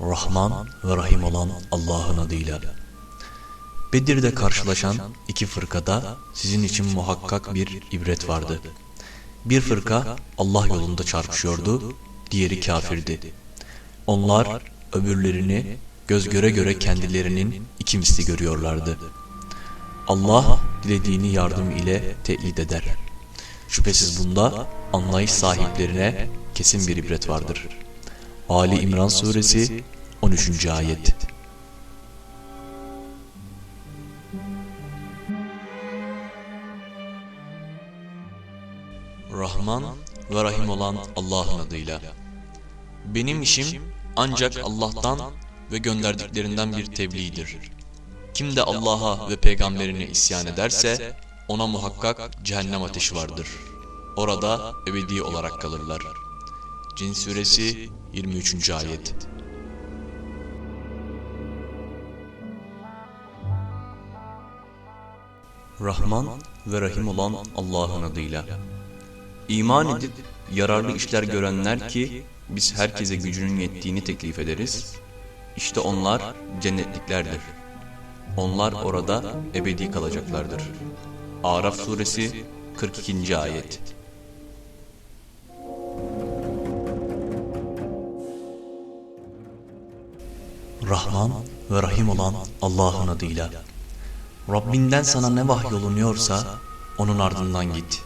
Rahman ve Rahim olan Allah'ın adıyla. Bedir'de karşılaşan iki fırkada sizin için muhakkak bir ibret vardı. Bir fırka Allah yolunda çarpışıyordu, diğeri kafirdi. Onlar öbürlerini göz göre göre kendilerinin iki misli görüyorlardı. Allah dilediğini yardım ile teyit eder. Şüphesiz bunda anlayış sahiplerine kesin bir ibret vardır. Ali İmran Suresi 13. Ayet Rahman ve Rahim olan Allah'ın adıyla. Benim işim ancak Allah'tan ve gönderdiklerinden bir tebliğdir. Kim de Allah'a ve peygamberine isyan ederse ona muhakkak cehennem ateşi vardır. Orada ebedi olarak kalırlar. Cin suresi 23. ayet. Rahman ve Rahim olan Allah'ın adıyla. İman edip yararlı işler görenler ki biz herkese gücünün yettiğini teklif ederiz. İşte onlar cennetliklerdir. Onlar orada ebedi kalacaklardır. Araf suresi 42. ayet. Rahman ve Rahim olan Allah'ın adıyla. Rabbinden sana ne vahyolunuyorsa onun ardından git.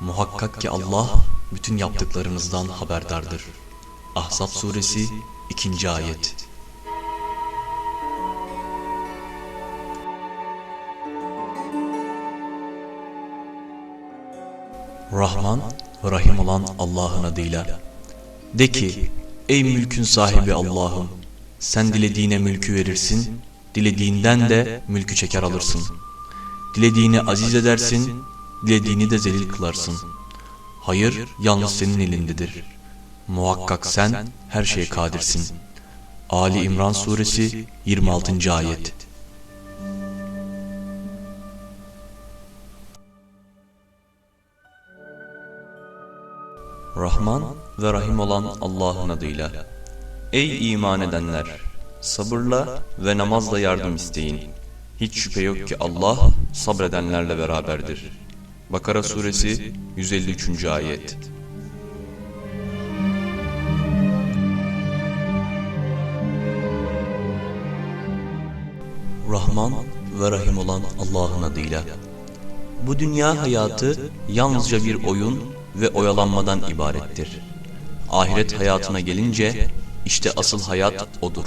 Muhakkak ki Allah bütün yaptıklarınızdan haberdardır. Ahzab suresi 2. ayet. Rahman ve Rahim olan Allah'ın adıyla. De ki, ey mülkün sahibi Allah'ım, sen dilediğine mülkü verirsin, dilediğinden de mülkü çeker alırsın. Dilediğini aziz edersin, dilediğini de zelil kılarsın. Hayır yalnız senin elindedir. Muhakkak sen her şeye kadirsin. Ali İmran Suresi 26. Ayet Rahman ve Rahim olan Allah'ın adıyla. Ey iman edenler! Sabırla ve namazla yardım isteyin. Hiç şüphe yok ki Allah sabredenlerle beraberdir. Bakara suresi 153. ayet. Rahman ve Rahim olan Allah'ın adıyla. Bu dünya hayatı yalnızca bir oyun ve oyalanmadan ibarettir. Ahiret hayatına gelince işte asıl hayat odur.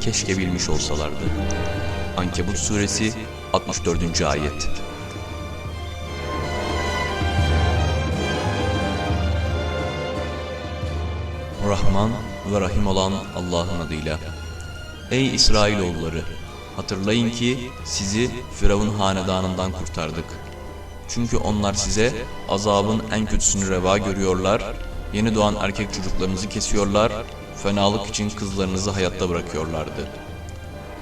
Keşke bilmiş olsalardı. Ankebut suresi 64. ayet. Rahman ve Rahim olan Allah'ın adıyla. Ey İsrailoğulları! Hatırlayın ki sizi Firavun hanedanından kurtardık. Çünkü onlar size azabın en kötüsünü reva görüyorlar, yeni doğan erkek çocuklarınızı kesiyorlar, fenalık için kızlarınızı hayatta bırakıyorlardı.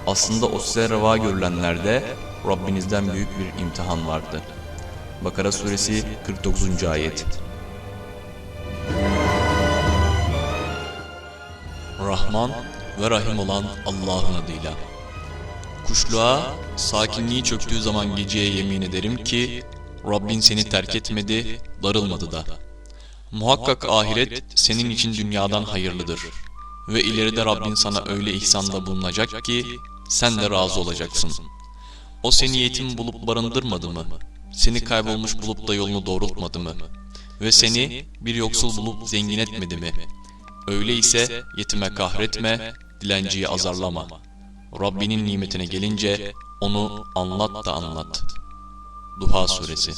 Aslında o size reva görülenlerde Rabbinizden büyük bir imtihan vardı. Bakara suresi 49. ayet. Rahman ve Rahim olan Allah'ın adıyla. Kuşluğa, sakinliği çöktüğü zaman geceye yemin ederim ki Rabbin seni terk etmedi, darılmadı da. Muhakkak ahiret senin için dünyadan hayırlıdır. Ve ileride Rabbin sana öyle ihsanda bulunacak ki sen de razı olacaksın. O seni yetim bulup barındırmadı mı? Seni kaybolmuş bulup da yolunu doğrultmadı mı? Ve seni bir yoksul bulup zengin etmedi mi? Öyleyse yetime kahretme, dilenciyi azarlama. Rabbinin nimetine gelince onu anlat da anlat. Duha Suresi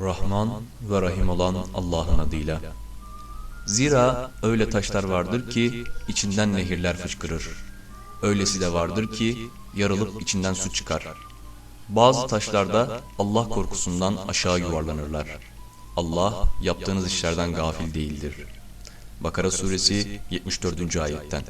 Rahman ve Rahim olan Allah'ın adıyla. Zira öyle taşlar vardır ki içinden nehirler fışkırır. Öylesi de vardır ki yarılıp içinden su çıkar. Bazı taşlarda Allah korkusundan aşağı yuvarlanırlar. Allah yaptığınız işlerden gafil değildir. Bakara suresi 74. ayetten.